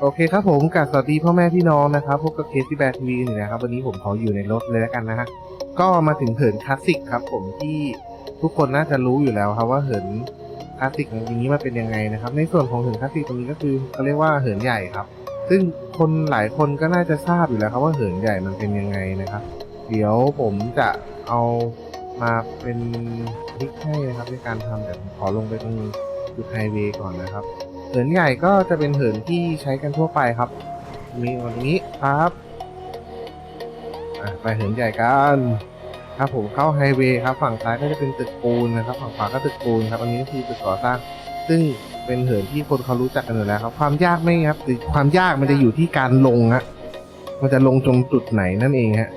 โอเคครับผมกับสวัสดีพ่อแม่พี่น้องนะครับพบกับเคสที่แบทีวีนี่นะครับ วันนี้ผมขออยู่ในรถเลยแล้วกันนะฮะก็มาถึงเหินคลาสสิกครับ ผมที่ทุกคนน่าจะรู้อยู่แล้วครับว่าเหินคลาสสิกอย่างนี้มันเป็นยังไงนะครับ ในส่วนของเหินคลาสสิกตรงนี้ก็คือเขาเรียกว่าเหินใหญ่ครับ ซึ่งคนหลายคนก็น่าจะทราบอยู่แล้วครับว่าเหินใหญ่มันเป็นยังไงนะครับ เดี๋ยวผมจะเอามาเป็นคลิกให้นะครับในการทำแต่ผมขอลงไปตรงจุดไฮเวย์ก่อนนะครับ เหินใหญ่ก็จะเป็นเหินที่ใช้กันทั่วไปครับ มีวันนี้ครับไปเหินใหญ่กันครับผมเข้าไฮเวย์ครับฝั่งซ้ายก็จะเป็นตึกปูนนะครับ ฝั่งขวาก็ตึกปูนครับอันนี้ก็คือตึกก่อสร้าง ซึ่งเป็นเหินที่คนเขารู้จักกันอยู่แล้วครับ ความยากไม่ครับความยากมันจะอยู่ที่การลงฮะมันจะลงตรงจุดไหนนั่นเองฮะ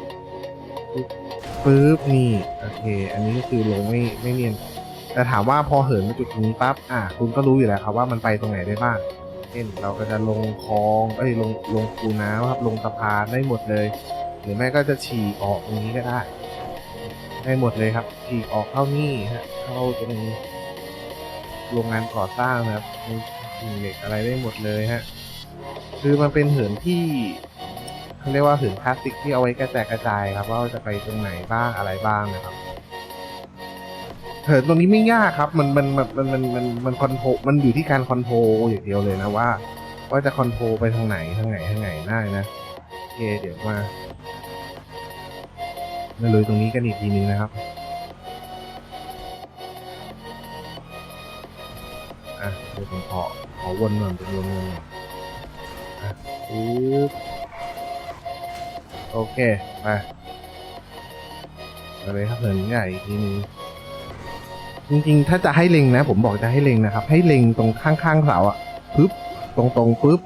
ปึ๊บนี่โอเค อันนี้ก็คือลงไม่ไม่เนียน แต่ถามว่าพอเหินมาจุดนี้ปั๊บอะคุณก็รู้อยู่แล้วครับว่ามันไปตรงไหนได้บ้างเช่นเราก็จะลงคลองเอ้ยลงลงคูน้ำครับลงสะพานได้หมดเลย หรือแม่ก็จะฉีกออกตรงนี้ก็ได้ ได้หมดเลยครับฉีกออกเข้านี่ฮะเข้าตรงโรงงานก่อสร้างนะครับมีเหล็กอะไรได้หมดเลยฮะคือมันเป็นเหินที่เขาเรียกว่าเหินคลาสสิกที่เอาไว้กระจายกระจายครับว่าจะไปตรงไหนบ้างอะไรบ้างนะครับ เหินตรงนี้ไม่ยากครับมันมันมันมันมันมันมันคอนโทรมันอยู่ที่การคอนโทรอย่างเดียวเลยนะว่า ว่าจะคอนโทรไปทางไหนทางไหนทางไหนได้นะโอเคเดี๋ยวมามาเลยตรงนี้กันอีกทีนึงนะครับอะเดี๋ยวผมขอขอวนหน่อยเป็นวนวนหน่อยอะปึ๊บโอเคไปมาเลยครับเหินใหญ่อีกทีนึง จริงๆ ถ้าจะให้เล็งนะ ผมบอกจะให้เล็งนะครับ ให้เล็งตรงข้างๆเสาอะปึ๊บตรงๆปึ๊บ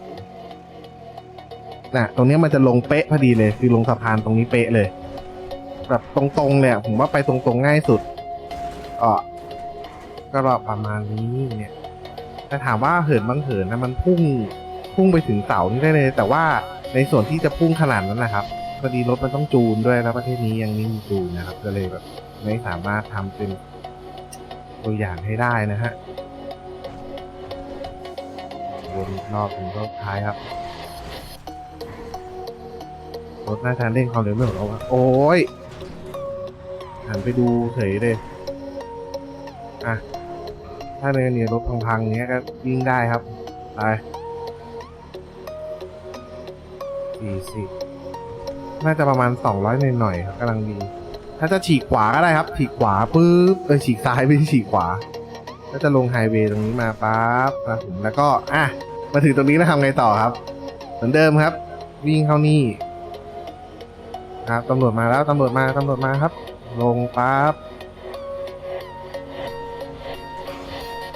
น่ะตรงเนี้ยมันจะลงเป๊ะพอดีเลย คือลงสะพานตรงนี้เป๊ะเลย แบบตรงๆเลยผมว่าไปตรงๆง่ายสุดเออก็ประมาณนี้เนี่ยแต่ถามว่าเหินบางเหินนะมันพุ่งพุ่งไปถึงเสานี่ได้เลย แต่ว่าในส่วนที่จะพุ่งขนาดนั้นนะครับพอดีรถมันต้องจูนด้วยแล้วประเทศนี้ยังไม่มีจูนนะครับ ก็เลยแบบไม่สามารถทำเป็น ตัวอย่างให้ได้นะฮะวนรอบถึงรอบท้ายครับรถหน่าจะเร่งความเร็วไม่หมดแล้ววะโอ้ยหันไปดูเฉยเลยอะถ้าในเนี่ยรถพังๆเนี้ยก็วิ่งได้ครับไปสี่สิบน่าจะประมาณสองร้อยหน่อยๆครับกำลังดี ถ้าจะฉีกขวาก็ได้ครับ ฉีกขวาปุ๊บเออฉีกซ้ายไม่ใช่ฉีกขวาก็จะลงไฮเวย์ตรงนี้มาปั๊บมาถึงแล้วก็อะมาถึงตรงนี้แล้วทำไงต่อครับ เหมือนเดิมครับ วิ่งเข้านี่ครับตำรวจมาแล้วตำรวจมาตำรวจมาครับ ลงปั๊บ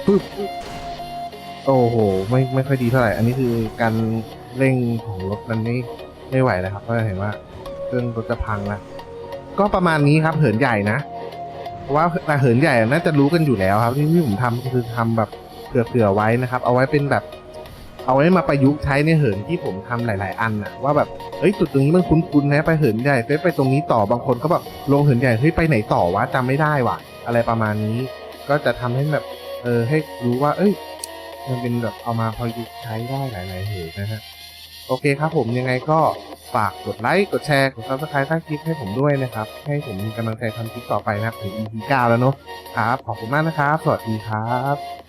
ปึ๊บโอ้โหไม่ไม่ค่อยดีเท่าไหร่ อันนี้คือการเร่งของรถมันไม่ไม่ไหวแล้วครับเพราะเห็นว่าเครื่องรถจะพังแล้ว ก็ประมาณนี้ครับเหินใหญ่นะเพราะว่าแต่เหินใหญ่น่าจะรู้กันอยู่แล้วครับที่ผมทำคือทำแบบเผื่อๆไว้นะครับ เอาไว้เป็นแบบ เอาไว้มาประยุกต์ใช้ในเหินที่ผมทำหลาย ๆ อันนะว่าแบบเอ้ยจุดตรงนี้มันคุ้นๆนะไปเหินใหญ่ไปไปตรงนี้ต่อบางคนก็แบบลงเหินใหญ่เฮ้ยไปไหนต่อวะจำไม่ได้ว่ะ อะไรประมาณนี้ ก็จะทำให้แบบเออให้รู้ว่า เอ้ย มันเป็นแบบเอามาประยุกใช้ได้หลาย ๆ เหินนะฮะ โอเคครับผมยังไงก็ฝากกดไลค์ กดแชร์ กด subscribe ใต้คลิปให้ผมด้วยนะครับ ให้ผมมีกำลังใจทำคลิปต่อไปนะครับถึง EP 9แล้วเนาะครับ ขอบคุณมากนะครับ สวัสดีครับ